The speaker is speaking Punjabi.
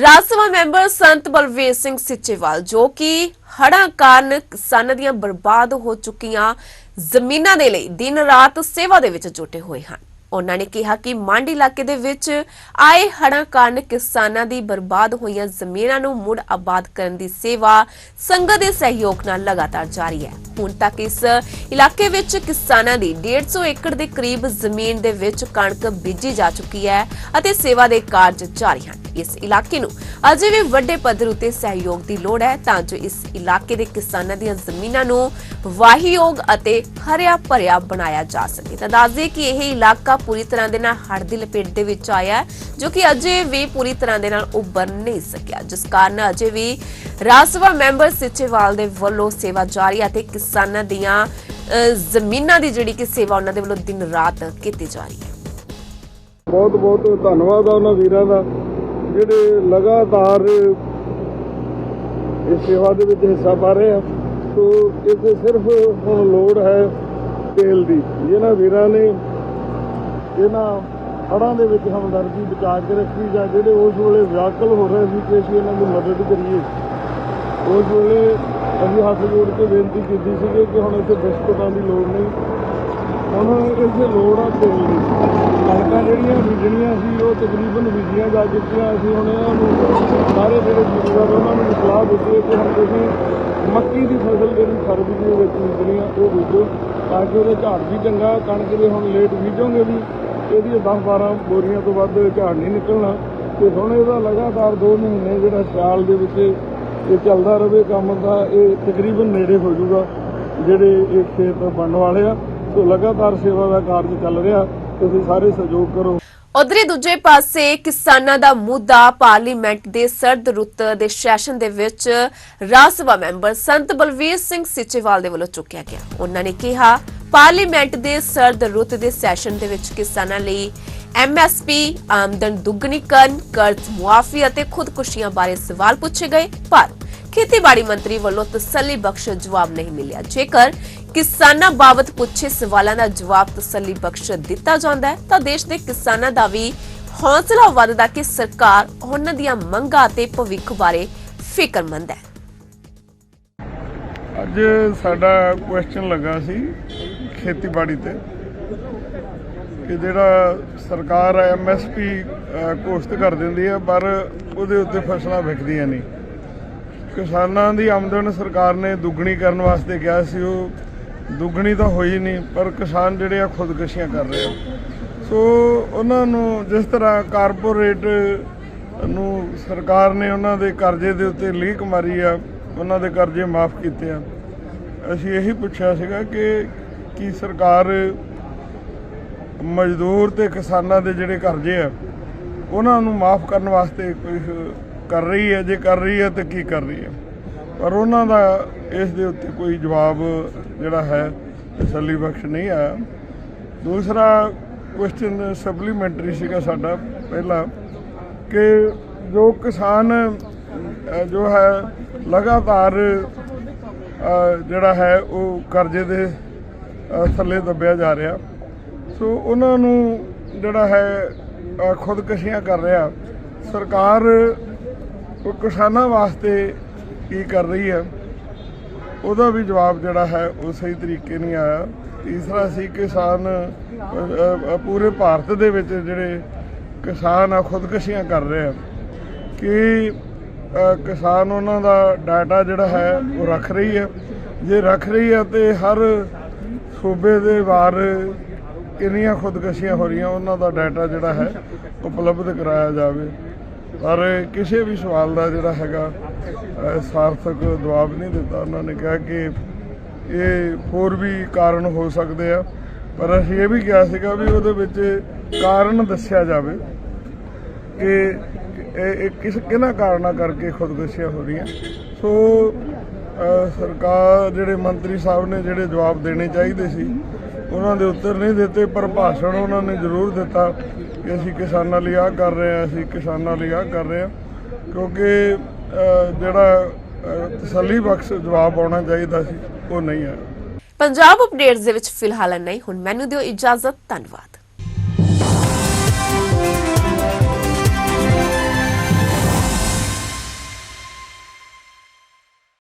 ਰਾਜ ਸਭਾ ਮੈਂਬਰ ਸੰਤ ਬਲਵੀਰ ਸਿੰਘ ਸਿੱਚੇਵਾਲ, ਜੋ ਕਿ ਹੜਾਂ ਕਾਰਨ ਕਿਸਾਨਾਂ ਦੀਆਂ ਬਰਬਾਦ ਹੋ ਚੁੱਕੀਆਂ ਜ਼ਮੀਨਾਂ ਦੇ ਲਈ ਦਿਨ ਰਾਤ ਸੇਵਾ ਦੇ ਵਿੱਚ ਜੁਟੇ ਹੋਏ ਹਨ। ਉਹਨਾਂ ਨੇ ਕਿਹਾ ਕਿ ਮੰਡ ਇਲਾਕੇ ਦੇ ਵਿੱਚ ਆਏ ਹੜ੍ਹਾਂ ਕਾਰਨ ਕਿਸਾਨਾਂ ਦੀ ਬਰਬਾਦ ਹੋਈਆਂ ਜ਼ਮੀਨਾਂ ਨੂੰ ਮੁੜ ਆਬਾਦ ਕਰਨ ਦੀ ਸੇਵਾ ਸੰਗਤ ਦੇ ਸਹਿਯੋਗ ਨਾਲ ਲਗਾਤਾਰ ਜਾਰੀ ਹੈ। ਹੁਣ ਤੱਕ ਇਸ ਇਲਾਕੇ ਵਿੱਚ ਕਿਸਾਨਾਂ ਦੀ 150 ਏਕੜ ਦੇ ਕਰੀਬ ਜ਼ਮੀਨ ਦੇ ਵਿੱਚ ਕਣਕ ਬੀਜੀ ਜਾ ਚੁੱਕੀ ਹੈ ਅਤੇ ਸੇਵਾ ਦੇ ਕਾਰਜ ਜਾਰੀ ਹਨ। ਇਸ ਇਲਾਕੇ ਨੂੰ ਅਜੇ ਵੀ ਵੱਡੇ ਪੱਧਰ ਉਤੇ ਸਹਿਯੋਗ ਦੀ ਲੋੜ ਹੈ ਤਾਂ ਜੋ ਇਸ ਇਲਾਕੇ ਦੇ ਕਿਸਾਨਾਂ ਦੀਆਂ ਜ਼ਮੀਨਾਂ ਨੂੰ ਵਾਹੀਯੋਗ ਅਤੇ ਹਰਿਆ ਭਰਿਆ ਬਣਾਇਆ ਜਾ ਸਕੇ। ਤਾਂ ਦੱਸਦੇ ਕਿ ਇਹ ਇਲਾਕਾ ਪੂਰੀ ਤਰ੍ਹਾਂ ਦੇ ਨਾਲ ਹੜ੍ਹ ਦੀ ਲਪੇਟ ਦੇ ਵਿੱਚ ਆਇਆ ਜੋ ਕਿ ਅਜੇ ਵੀ ਪੂਰੀ ਤਰ੍ਹਾਂ ਦੇ ਨਾਲ ਉੱਭਰ ਨਹੀਂ ਸਕਿਆ। ਜਿਸ ਕਾਰਨ ਅਜੇ ਵੀ ਰਾਜ ਮੈਂਬਰ ਸਿੱਚੇਵਾਲ ਦੇ ਵੱਲੋਂ ਸੇਵਾ ਜਾਰੀ ਅਤੇ ਕਿਸਾਨਾਂ ਦੀਆਂ ਜ਼ਮੀਨਾਂ ਦੀ ਜਿਹੜੀ ਕਿ ਸੇਵਾ ਉਹਨਾਂ ਦੇ ਵੱਲੋਂ ਦਿਨ ਰਾਤ ਕੀਤੀ ਜਾ ਰਹੀ ਹੈ। ਬਹੁਤ ਬਹੁਤ ਧੰਨਵਾਦ ਆ ਉਹਨਾਂ ਵੀਰਾਂ ਦਾ, ਜਿਹੜੇ ਲਗਾਤਾਰ ਇਸ ਸੇਵਾ ਦੇ ਵਿੱਚ ਹਿੱਸਾ ਪਾ ਰਹੇ ਆ। ਸੋ ਇੱਥੇ ਸਿਰਫ ਹੁਣ ਲੋੜ ਹੈ ਤੇਲ ਦੀ। ਜਿਹਨਾਂ ਵੀਰਾਂ ਨੇ ਇਹਨਾਂ ਹੜ੍ਹਾਂ ਦੇ ਵਿੱਚ ਹਮਦਰਦੀ ਬਚਾ ਕੇ ਰੱਖੀ ਜਾਂ ਜਿਹੜੇ ਉਸ ਵੇਲੇ ਵਿਆਕਲ ਹੋ ਰਹੇ ਸੀ ਕਿ ਅਸੀਂ ਇਹਨਾਂ ਦੀ ਮਦਦ ਕਰੀਏ। ਉਸ ਵੇਲੇ ਅਸੀਂ ਹੱਥ ਜੋੜ ਕੇ ਬੇਨਤੀ ਕੀਤੀ ਸੀ ਕਿ ਹੁਣ ਇੱਥੇ ਬਿਸਕੁਟਾਂ ਦੀ ਲੋੜ ਨਹੀਂ। ਹੁਣ ਇੱਥੇ ਲੋੜ ਆ ਤੇਲ ਦੀ ਕਣਕਾਂ ਜਿਹੜੀਆਂ ਬੀਜਣੀਆਂ ਸੀ, ਉਹ ਤਕਰੀਬਨ ਬੀਜੀਆਂ ਜਾ ਚੁੱਕੀਆਂ। ਅਸੀਂ ਹੁਣ ਇਹਨਾਂ ਨੂੰ ਸਾਰੇ ਜਿਹੜੇ ਜ਼ਿਮੀਂਦਾਰ, ਉਹਨਾਂ ਨੂੰ ਸਲਾਹ ਦਿੱਤੀ ਕਿ ਹੁਣ ਤੁਸੀਂ ਮੱਕੀ ਦੀ ਫਸਲ ਜਿਹੜੀ ਫਰਵਰੀ ਦੇ ਵਿੱਚ ਬੀਜਣੀ ਆ, ਉਹ ਬੀਜੋ। ਤਾਂ ਕਿ ਉਹਦੇ ਝਾੜ ਵੀ ਚੰਗਾ, ਕਣਕ ਦੇ ਹੁਣ ਲੇਟ ਬੀਜੋਗੇ ਵੀ। ਇਹਦੀਆਂ 10 12 ਬੋਰੀਆਂ ਤੋਂ ਵੱਧ ਝਾੜ ਨਹੀਂ ਨਿਕਲਣਾ ਤੇ ਹੁਣ ਇਹਦਾ ਲਗਾਤਾਰ 2 ਮਹੀਨੇ ਜਿਹੜਾ ਸਿਆਲ ਦੇ ਵਿੱਚ ਇਹ ਚੱਲਦਾ ਰਹੇ ਕੰਮ ਦਾ, ਇਹ ਤਕਰੀਬਨ ਨੇੜੇ ਹੋ ਜਾਊਗਾ ਜਿਹੜੇ ਇਹ ਖੇਤ ਬਣਨ ਵਾਲੇ ਆ। ਸੋ ਲਗਾਤਾਰ ਸੇਵਾ ਦਾ ਕਾਰਜ ਚੱਲ ਰਿਹਾ ਤੁਸੀਂ ਸਾਰੇ ਸਹਿਯੋਗ ਕਰੋ। ਉਧਰੇ ਦੂਜੇ ਪਾਸੇ ਕਿਸਾਨਾਂ ਦਾ ਮੁੱਦਾ ਪਾਰਲੀਮੈਂਟ ਦੇ ਸਰਦ ਰੁੱਤ ਦੇ ਸੈਸ਼ਨ ਦੇ ਵਿੱਚ ਰਾਜ ਸਭਾ ਮੈਂਬਰ ਸੰਤ ਬਲਵੀਰ ਸਿੰਘ ਸਿੱਚੇਵਾਲ ਦੇ ਵੱਲੋਂ ਚੁੱਕਿਆ ਗਿਆ। ਉਹਨਾਂ ਨੇ ਕਿਹਾ, ਪਾਰਲੀਮੈਂਟ ਦੇ ਸਰਦ ਰੁੱਤ ਦੇ ਸੈਸ਼ਨ ਦੇ ਵਿੱਚ ਕਿਸਾਨਾਂ ਲਈ ਐਮਐਸਪੀ ਆਮਦਨ ਦੁੱਗਣੀ ਕਰਨ, ਕਰਜ਼ ਮੁਆਫੀ ਅਤੇ ਖੁਦਕੁਸ਼ੀਆਂ ਬਾਰੇ ਸਵਾਲ ਪੁੱਛੇ ਗਏ, ਪਰ ਖੇਤੀਬਾੜੀ ਮੰਤਰੀ ਵੱਲੋਂ ਤਸੱਲੀ ਬਖਸ਼ ਜਵਾਬ ਨਹੀਂ ਮਿਲਿਆ। ਜੇਕਰ ਕਿਸਾਨਾਂ ਬਾਬਤ ਪੁੱਛੇ ਸਵਾਲਾਂ ਦਾ ਜਵਾਬ ਤਸੱਲੀ ਬਖਸ਼ ਦਿੱਤਾ ਜਾਂਦਾ ਹੈ, ਤਾਂ ਦੇਸ਼ ਦੇ ਕਿਸਾਨਾਂ ਦਾ ਵੀ ਹੌਸਲਾ ਵੱਧਦਾ ਕਿ ਸਰਕਾਰ ਉਹਨਾਂ ਦੀਆਂ ਮੰਗਾਂ ਤੇ ਭਵਿੱਖ ਬਾਰੇ ਫਿਕਰਮੰਦ ਹੈ। ਅੱਜ ਸਾਡਾ ਕੁਐਸਚਨ ਲੱਗਾ ਸੀ ਖੇਤੀਬਾੜੀ ਤੇ ਕਿ ਜਿਹੜਾ ਸਰਕਾਰ ਐਮਐਸਪੀ ਘੋਸ਼ਿਤ ਕਰ ਦਿੰਦੀ ਹੈ, ਪਰ ਉਹਦੇ ਉੱਤੇ ਫਸਲਾਂ ਵਿਕਦੀਆਂ ਨਹੀਂ। ਕਿਸਾਨਾਂ ਦੀ ਆਮਦਨ ਸਰਕਾਰ ਨੇ ਦੁੱਗਣੀ ਕਰਨ ਵਾਸਤੇ ਕਿਹਾ ਸੀ, ਉਹ ਦੁੱਗਣੀ ਤਾਂ ਹੋਈ ਨਹੀਂ, ਪਰ ਕਿਸਾਨ ਜਿਹੜੇ ਆ ਖੁਦਕਸ਼ੀਆਂ ਕਰ ਰਹੇ ਆ। ਸੋ ਉਹਨਾਂ ਨੂੰ ਜਿਸ ਤਰ੍ਹਾਂ ਕਾਰਪੋਰੇਟ ਨੂੰ ਸਰਕਾਰ ਨੇ ਉਹਨਾਂ ਦੇ ਕਰਜ਼ੇ ਦੇ ਉੱਤੇ ਲੀਕ ਮਾਰੀ ਆ, ਉਹਨਾਂ ਦੇ ਕਰਜ਼ੇ ਮਾਫ ਕੀਤੇ ਆ। ਅਸੀਂ ਇਹੀ ਪੁੱਛਿਆ ਸੀਗਾ ਕਿ ਕੀ ਸਰਕਾਰ ਮਜ਼ਦੂਰ ਤੇ ਕਿਸਾਨਾਂ ਦੇ ਜਿਹੜੇ ਕਰਜ਼ੇ ਆ, ਉਹਨਾਂ ਨੂੰ ਮਾਫ ਕਰਨ ਵਾਸਤੇ ਕੋਈ ਕਰ ਰਹੀ ਹੈ, ਜੇ ਕਰ ਰਹੀ ਹੈ ਤੇ ਕੀ ਕਰ ਰਹੀ ਹੈ। ਪਰ ਉਹਨਾਂ ਦਾ ਇਸ ਦੇ ਉੱਤੇ ਕੋਈ ਜਵਾਬ ਜਿਹੜਾ ਹੈ, ਤਸੱਲੀ ਬਖਸ਼ ਨਹੀਂ ਆਇਆ। ਦੂਸਰਾ ਕੁਐਸਚਨ ਸਪਲੀਮੈਂਟਰੀ ਸੀਗਾ ਸਾਡਾ ਪਹਿਲਾ, ਕਿ ਜੋ ਕਿਸਾਨ ਜੋ ਹੈ ਲਗਾਤਾਰ ਜਿਹੜਾ ਹੈ ਉਹ ਕਰਜ਼ੇ ਦੇ ਥੱਲੇ ਦੱਬਿਆ ਜਾ ਰਿਹਾ। ਸੋ ਉਹਨਾਂ ਨੂੰ ਜਿਹੜਾ ਹੈ ਖੁਦਕਸ਼ੀਆਂ ਕਰ ਰਿਹਾ। ਸਰਕਾਰ ਉਹ ਕਿਸਾਨਾਂ ਵਾਸਤੇ ਕੀ ਕਰ ਰਹੀ ਹੈ, ਉਹਦਾ ਵੀ ਜਵਾਬ ਜਿਹੜਾ ਹੈ ਉਹ ਸਹੀ ਤਰੀਕੇ ਨਹੀਂ ਆਇਆ। ਤੀਸਰਾ ਸੀ ਕਿਸਾਨ ਪੂਰੇ ਭਾਰਤ ਦੇ ਵਿੱਚ ਜਿਹੜੇ ਕਿਸਾਨ ਆ, ਖੁਦਕਸ਼ੀਆਂ ਕਰ ਰਹੇ ਆ ਕਿ ਕਿਸਾਨ ਉਹਨਾਂ ਦਾ ਡਾਟਾ ਜਿਹੜਾ ਹੈ ਉਹ ਰੱਖ ਰਹੀ ਹੈ। ਜੇ ਰੱਖ ਰਹੀ ਹੈ ਤੇ ਹਰ ਸੂਬੇ ਦੇ ਵਾਰ ਕਿੰਨੀਆਂ ਖੁਦਕਸ਼ੀਆਂ ਹੋ ਰਹੀਆਂ, ਉਹਨਾਂ ਦਾ ਡਾਟਾ ਜਿਹੜਾ ਹੈ ਉਪਲਬਧ ਕਰਾਇਆ ਜਾਵੇ। ਪਰ ਕਿਸੇ ਵੀ ਸਵਾਲ ਦਾ ਜਿਹੜਾ ਹੈਗਾ ਸਾਰਥਕ ਜਵਾਬ ਨਹੀਂ ਦਿੱਤਾ। ਉਹਨਾਂ ਨੇ ਕਿਹਾ ਕਿ ਇਹ ਹੋਰ ਵੀ ਕਾਰਨ ਹੋ ਸਕਦੇ ਆ। ਪਰ ਅਸੀਂ ਇਹ ਵੀ ਕਿਹਾ ਸੀਗਾ ਵੀ ਉਹਦੇ ਵਿੱਚ ਕਾਰਨ ਦੱਸਿਆ ਜਾਵੇ ਕਿ ਇਹ ਕਿਸ, ਕਿਹਨਾਂ ਕਾਰਨਾਂ ਕਰਕੇ ਖੁਦਕੁਸ਼ੀਆਂ ਹੋ ਰਹੀਆਂ। ਸੋ ਸਰਕਾਰ ਜਿਹੜੇ ਮੰਤਰੀ ਸਾਹਿਬ ਨੇ ਜਿਹੜੇ ਜਵਾਬ ਦੇਣੇ ਚਾਹੀਦੇ ਸੀ, ਉਹਨਾਂ ਦੇ ਉੱਤਰ ਨਹੀਂ ਦਿੱਤੇ, ਪਰ ਭਾਸ਼ਣ ਉਹਨਾਂ ਨੇ ਜ਼ਰੂਰ ਦਿੱਤਾ। ਕਿ ਅਸੀਂ ਕਿਸਾਨਾਂ ਲਈ ਆਹ ਕਰ ਰਹੇ ਹਾਂ ਅਸੀਂ ਕਿਸਾਨਾਂ ਲਈ ਆਹ ਕਰ ਰਹੇ ਹਾਂ। ਕਿਉਂਕਿ ਅ, ਜਿਹੜਾ ਤਸੱਲੀ ਬਖਸ਼ ਜਵਾਬ ਆਉਣਾ ਚਾਹੀਦਾ ਸੀ ਉਹ ਨਹੀਂ ਆਇਆ। ਪੰਜਾਬ ਅਪਡੇਟਸ ਦੇ ਵਿੱਚ ਫਿਲਹਾਲ ਨਹੀਂ ਹੁਣ ਮੈਨੂੰ ਦਿਓ ਇਜਾਜ਼ਤ। ਧੰਨਵਾਦ।